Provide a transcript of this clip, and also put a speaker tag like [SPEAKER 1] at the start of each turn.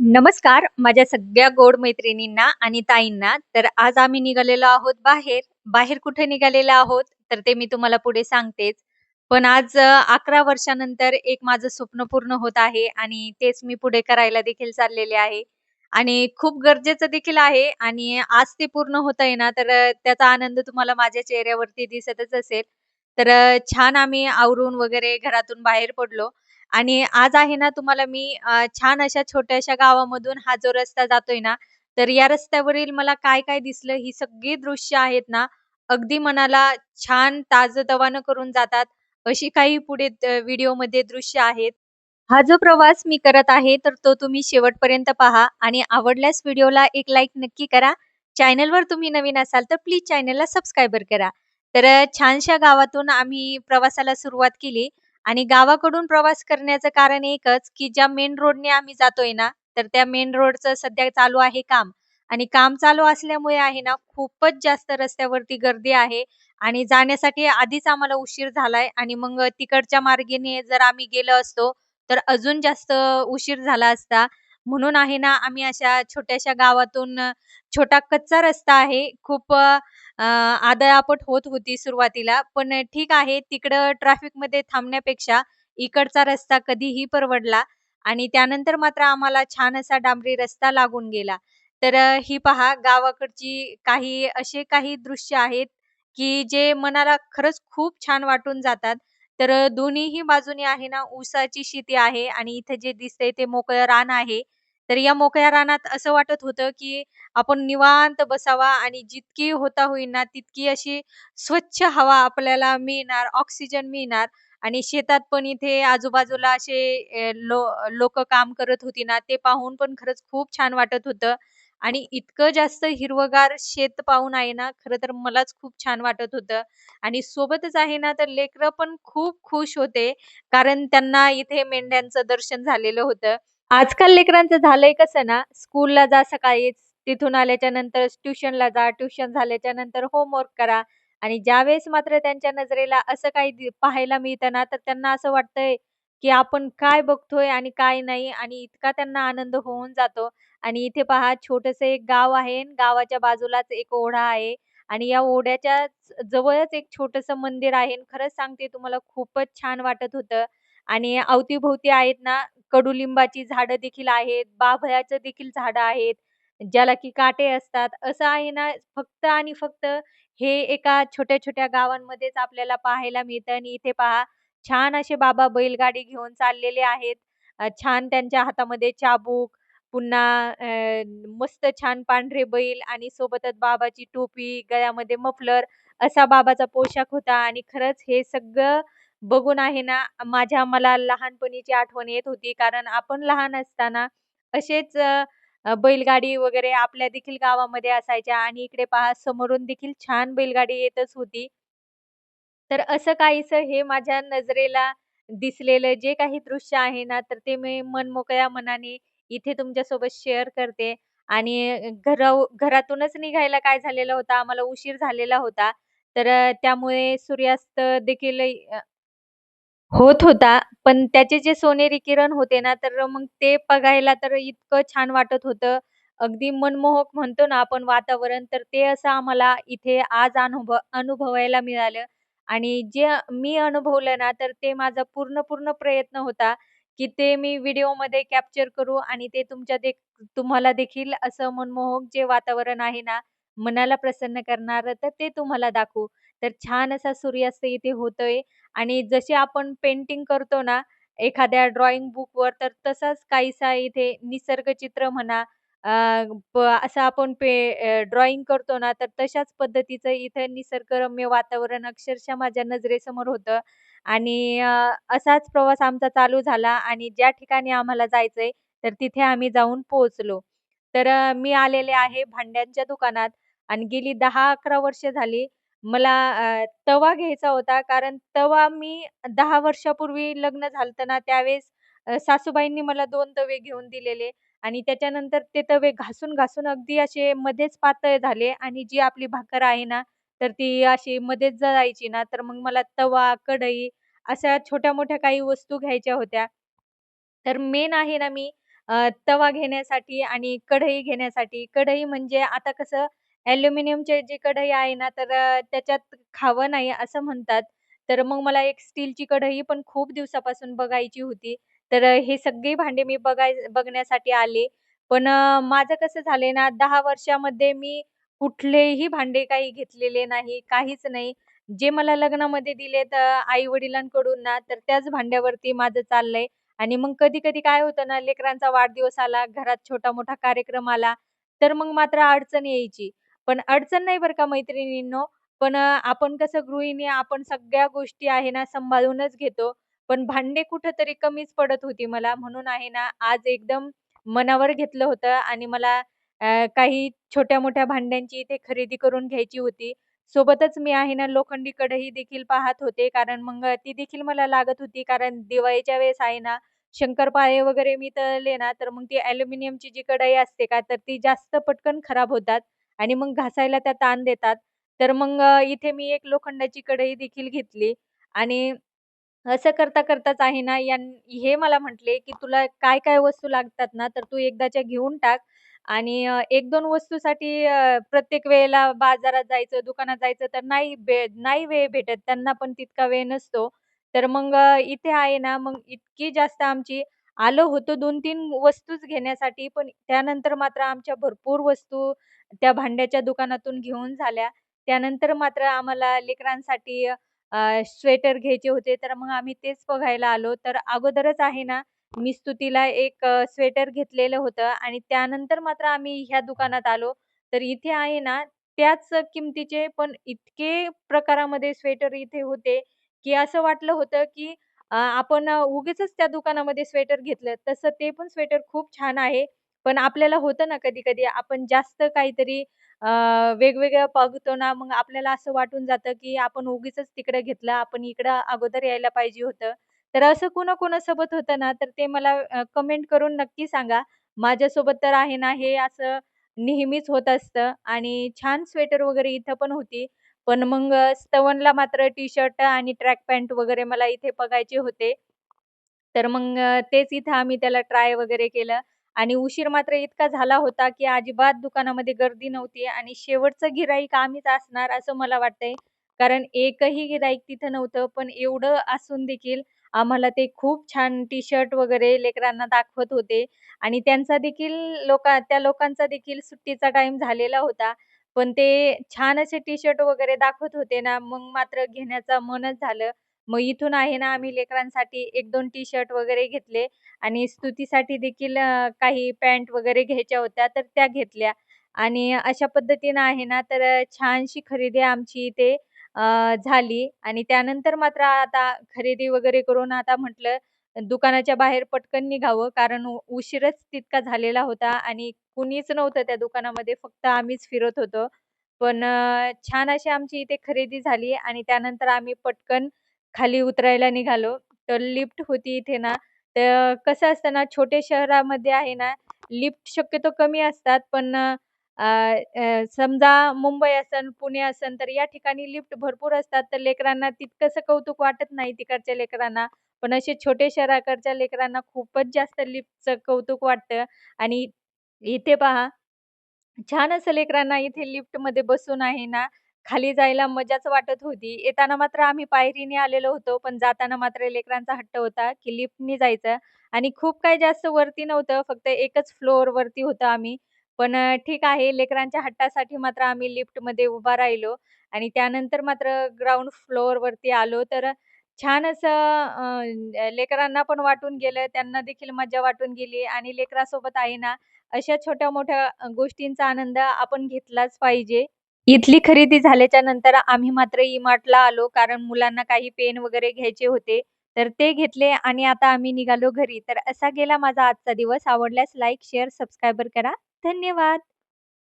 [SPEAKER 1] नमस्कार माझ्या सगळ्या गोड मैत्रिणींना आणि ताईंना. तर आज आम्ही निघालेलो आहोत बाहेर. बाहेर कुठे निघालेलो आहोत, तर ते मी तुम्हाला पुढे सांगतेच. पण आज अकरा वर्षानंतर एक माझं स्वप्न पूर्ण होत आहे आणि तेच मी पुढे करायला देखील चाललेले आहे. आणि खूप गरजेचं देखील आहे आणि आज ते पूर्ण होत आहे ना, तर त्याचा आनंद तुम्हाला माझ्या चेहऱ्यावरती दिसतच असेल. तर छान आम्ही आवरून वगैरे घरातून बाहेर पडलो आणि आज आहे ना तुम्हाला मी छान अशा छोट्याशा गावामधून हा जो रस्ता जातोय ना, तर या रस्त्यावरील मला काय-काय दिसलं ही सगळी दृश्य आहेत ना, अगदी मनाला छान ताजतवानं करून जातात. अशी काही पुढे व्हिडिओमध्ये दृश्य आहेत. हा जो प्रवास मी करत आहे, तर तो तुम्ही शेवटपर्यंत पहा आणि आवडल्यास व्हिडिओला एक लाईक नक्की करा. चॅनलवर तुम्ही नवीन असाल तर प्लीज चॅनलला सबस्क्राईबर करा. तर छानशा गावातून आम्ही प्रवासाला सुरुवात केली आणि गावाकडून प्रवास करण्याचं कारण एकच, की ज्या मेन रोडने आम्ही जातोय ना, तर त्या मेन रोडचं सध्या चालू आहे काम आणि काम चालू असल्यामुळे आहे ना, खूपच जास्त रस्त्यावरती गर्दी आहे आणि जाण्यासाठी आधीच आम्हाला उशीर झालाय आणि मग तिकडच्या मार्गेने जर आम्ही गेलो असतो, तर अजून जास्त उशीर झाला असता. म्हणून आहे ना, आम्ही अशा छोट्याशा गावातून छोटा कच्चा रस्ता आहे. खूप आदळापट होत होती सुरुवातीला. पण ठीक आहे, तिकडं ट्रॅफिकमध्ये थांबण्यापेक्षा इकडचा रस्ता कधीही परवडला आणि त्यानंतर मात्र आम्हाला छान असा डांबरी रस्ता लागून गेला. तर ही पहा गावाकडची काही असे काही दृश्य आहेत, की जे मनाला खरंच खूप छान वाटून जातात. तर दोन्हीही बाजूनी आहे ना ऊसाची शेती आहे आणि इथे जे दिसतंय ते मोकळं रान आहे. तर या मोकळ्या रानात असं वाटत होतं, की आपण निवांत बसावा आणि जितकी होता होईना ना तितकी अशी स्वच्छ हवा आपल्याला मिळणार, ऑक्सिजन मिळणार आणि शेतात पण इथे आजूबाजूला असे लो लोक काम करत होती ना, ते पाहून पण खरंच खूप छान वाटत होतं आणि इतकं जास्त हिरवगार शेत पाहून आहे ना, खरं तर मलाच खूप छान वाटत होतं आणि सोबतच आहे ना, तर लेकरं पण खूप खुश होते, कारण त्यांना इथे मेंढ्यांचं दर्शन झालेलं होतं. आजकाल लेकरांचं झालंय कसं ना, स्कूलला जा सकाळीच, तिथून आल्याच्यानंतर ट्युशनला जा, ट्युशन झाल्याच्यानंतर होमवर्क करा आणि ज्यावेळेस मात्र त्यांच्या नजरेला असं काही पाहायला मिळतं ना, तर त्यांना असं वाटतंय, की आपण काय बघतोय आणि काय नाही आणि इतका त्यांना आनंद होऊन जातो. आणि इथे पहा छोटंसं एक गाव आहे. गावाच्या बाजूलाच एक ओढा आहे आणि या ओढ्याच्या जवळच एक छोटंसं मंदिर आहे. खरंच सांगते तुम्हाला खूपच छान वाटत होतं आणि अवतीभोवती आहेत ना कडुलिंबाची झाडं देखील आहेत, बाभळ्याचं देखील झाडं आहेत, ज्याला की काटे असतात. असं आहे ना, फक्त आणि फक्त हे एका छोट्या-छोट्या गावांमध्येच आपल्याला पाहायला मिळतं आणि इथे पहा, छान असे बाबा बैलगाडी घेऊन चाललेले आहेत. छान त्यांच्या हातामध्ये चाबूक, पुन्हा मस्त छान पांढरे बैल आणि सोबतच बाबाची टोपी, गळ्यामध्ये मफलर असा बाबाचा पोशाख होता आणि खरंच हे सगळं बघून आहे ना, माझ्या मला लहानपणीची आठवण येत होती. कारण आपण लहान असताना असेच बैलगाडी वगैरे आपल्या देखील गावामध्ये असायच्या आणि इकडे पहा समोरून देखील छान बैलगाडी येतच होती. तर असं काहीसं हे माझ्या नजरेला दिसलेलं जे काही दृश्य आहे ना, तर ते मी मनमोकळ्या मनाने इथे तुमच्यासोबत शेअर करते. आणि घरा घरातूनच निघायला काय झालेलं होतं, आम्हाला उशीर झालेला होता. तर त्यामुळे सूर्यास्त देखील होत होता. पण त्याचे जे सोनेरी किरण होते ना, तर मग ते बघायला तर इतकं छान वाटत होतं. अगदी मनमोहक म्हणतो ना आपण वातावरण, तर ते असं आम्हाला इथे आज अनुभव अनुभवायला मिळालं. आणि जे मी अनुभवलं ना, तर ते माझा पूर्ण, पूर्ण प्रयत्न होता, की ते मी व्हिडिओमध्ये कॅप्चर करू आणि ते तुमच्या देख तुम्हाला देखील असं मनमोहक जे वातावरण आहे ना, मनाला प्रसन्न करणारं, तर ते तुम्हाला दाखवू. तर छान असा सूर्यास्त इथे होतोय आणि जसे आपण पेंटिंग करतो ना, एखाद्या ड्रॉइंग बुकवर, तर तसाच काहीसा इथे निसर्गचित्र म्हणा, प असं आपण पे ड्रॉइंग करतो ना, तर तशाच पद्धतीचं इथं निसर्गरम्य वातावरण अक्षरशः माझ्या नजरेसमोर होतं. आणि असाच प्रवास आमचा चालू झाला आणि ज्या ठिकाणी आम्हाला जायचं आहे तर तिथे आम्ही जाऊन पोहोचलो. तर मी आलेले आहे भांड्यांच्या दुकानात आणि गेली दहा अकरा वर्ष झाली मला तवा घ्यायचा होता. कारण तवा मी दहा वर्षापूर्वी लग्न झालतं ना, त्यावेळेस सासूबाईंनी मला दोन तवे घेऊन दिलेले आणि त्याच्यानंतर ते तवे घासून-घासून अगदी असे मध्येच पातळ झाले आणि जी आपली भाकर आहे ना, तर ती अशी मध्येच जायची ना, तर मग मला तवा, कढई अशा छोट्या-मोठ्या काही वस्तू घ्यायच्या होत्या. तर मेन आहे ना, मी अ, तवा घेण्यासाठी आणि कढई घेण्यासाठी. कढई म्हणजे आता कसं ॲल्युमिनियमचे जी कढई आहे ना, तर अ, त्याच्यात खावं नाही असं म्हणतात. तर मग मला एक स्टीलची कढई पण खूप दिवसापासून बघायची होती. तर अ, हे सगळी भांडे मी बघाय बघण्यासाठी आले. पण अ, माझं कसं झालंय ना 10 वर्षामध्ये मी कुठलेही भांडे काही घेतलेले नाही, काहीच नाही. जे मला लग्नामध्ये दिलेत आई-वडिलांकडून ना, तर त्याच भांड्यावरती माझं चाललंय. आणि मग कधी-कधी काय होतं ना, लेकरांचा वाढदिवस आला, घरात छोटा-मोठा कार्यक्रम आला, तर मग मात्र अडचण यायची. पण अडचण नाही बरं का मैत्रिणींनो, पण आपण कसं गृहिणी आपण सगळ्या गोष्टी आहे ना सांभाळूनच घेतो. पण भांडे कुठंतरी कमीच पडत होती मला. म्हणून आहे ना, आज एकदम मनावर घेतलं होतं आणि मला अ, काही छोट्या-मोठ्या भांड्यांची इथे खरेदी करून घ्यायची होती. सोबतच मी आहे ना लोखंडी कढई देखील पाहत होते, कारण मग ती देखील मला लागत होती. कारण दिवाळीच्या वेळेस आहे ना, शंकरपाळे वगैरे मी तळले ना, तर मग ती ॲल्युमिनियमची जी कढई असते का, तर ती जास्त पटकन खराब होतात आणि मग घासायला त्या ताण देतात. तर मग इथे मी एक लोखंडाची कढई देखील घेतली आणि असं करता-करताच आहे ना, यान हे मला म्हटले, की "तुला काय-काय वस्तू लागतात ना, तर तू एकदाच्या घेऊन टाक आणि अ, 1-2 वस्तूसाठी अ, प्रत्येक वेळेला बाजारात जायचं, दुकानात जायचं तर नाही भे नाही वेळ भेटत. त्यांना पण तितका वेळ नसतो. तर मग अ, इथे आहे ना, मग इतकी जास्त आमची आलो होतो 2-3 वस्तूच घेण्यासाठी, पण त्यानंतर मात्र आमच्या भरपूर वस्तू त्या भांड्याच्या दुकानातून घेऊन झाल्या. त्यानंतर मात्र आम्हाला लेकरांसाठी स्वेटर घ्यायचे होते, तर मग आम्ही तेच बघायला आलो. तर अगोदरच आहे ना, मी स्तुतीला एक स्वेटर घेतलेलं होतं आणि त्यानंतर मात्र आम्ही ह्या दुकानात आलो. तर इथे आहे ना, त्याच किमतीचे पण इतके प्रकारामध्ये स्वेटर इथे होते, की असं वाटलं होतं, की आपण उगीच उगीचच त्या दुकानामध्ये स्वेटर घेतलं. तसं ते पण स्वेटर खूप छान आहे. पण आपल्याला होतं ना कधी-कधी आपण जास्त काहीतरी वेगवेगळ्या वेगवेगळं बघतो ना, मग आपल्याला असं वाटून जातं, की आपण उगीचच तिकडे घेतलं, आपण इकडं अगोदर यायला पाहिजे होतं. तर असं कोणा-कोणासोबत होतं ना, तर ते मला कमेंट करून नक्की सांगा. माझ्यासोबत तर आहे ना, हे असं नेहमीच होत असतं आणि छान स्वेटर वगैरे इथं पण होती. पण मग स्तवनला मात्र टी-शर्ट आणि ट्रॅक पॅन्ट वगैरे मला इथे बघायचे होते. तर मग तेच इथं आम्ही त्याला ट्राय वगैरे केलं आणि उशीर मात्र इतका झाला होता, की अजिबात दुकानामध्ये गर्दी नव्हती आणि शेवटचं गिराईक आम्हीच असणार असं मला वाटतंय. कारण एकही गिराईक तिथं नव्हतं. पण एवढं असून देखील आम्हाला ते खूप छान टी-शर्ट वगैरे लेकरांना दाखवत होते आणि त्यांचा देखील लोका त्या लोकांचा देखील सुट्टीचा टाईम झालेला होता. पण ते छान असे टी-शर्ट वगैरे दाखवत होते ना, मग मात्र घेण्याचं मनच झालं. मग इथून आहे ना, आम्ही लेकरांसाठी 1-2 टी-शर्ट वगैरे घेतले आणि स्तुतीसाठी देखील अ, काही पॅन्ट वगैरे घ्यायच्या होत्या, तर त्या घेतल्या. आणि अशा पद्धतीनं आहे ना, तर अ, छानशी खरेदी आमची इथे अ, झाली आणि त्यानंतर मात्र आता खरेदी वगैरे करून आता म्हटलं दुकानाच्या बाहेर पटकन निघावं, कारण उ उशीरच तितका झालेला होता आणि कुणीच नव्हतं त्या दुकानामध्ये, फक्त आम्हीच फिरत होतो. पण अ, छान अशी आमची इथे खरेदी झाली आणि त्यानंतर आम्ही पटकन खाली उतरायला निघालो. तर लिफ्ट होती इथे ना, तर कसं असतं ना, छोटे शहरामध्ये आहे ना, लिफ्ट शक्यतो कमी असतात. पण समजा मुंबई असन पुणे असन तर या ठिकाणी लिफ्ट भरपूर असतात. तर लेकरांना तितकंसं कौतुक वाटत नाही तिकडच्या लेकरांना. पण असे छोटे शहराकडच्या लेकरांना खूपच जास्त लिफ्टचं कौतुक वाटतं आणि इथे पहा छान असं लेकरांना इथे लिफ्टमध्ये बसून आहे ना, खाली जायला मजाच वाटत होती. येताना मात्र आम्ही पायरीने आलेलो होतो, पण जाताना मात्र लेकरांचा हट्ट होता, की लिफ्टनी जायचं आणि खूप काही जास्त वरती नव्हतं, फक्त एकच फ्लोअर वरती होतो आम्ही. पण अ, ठीक आहे, लेकरांच्या हट्टासाठी मात्र आम्ही लिफ्टमध्ये उभा राहिलो आणि त्यानंतर मात्र ग्राउंड फ्लोअरवरती आलो. तर छान असं अ, लेकरांना पण वाटून गेलं, त्यांना देखील मजा वाटून गेली आणि लेकरासोबत आहे ना, अशा छोट्या-मोठ्या अ, गोष्टींचा आनंद आपण घेतलाच पाहिजे. इथली खरेदी झाल्याच्यानंतर आम्ही मात्र इ-मार्टला आलो, कारण मुलांना काही पेन वगैरे घ्यायचे होते. तर ते घेतले आणि आता आम्ही निघालो घरी. तर असा गेला माझा आजचा दिवस. आवडल्यास लाईक, शेअर, सबस्क्राईबर करा. धन्यवाद.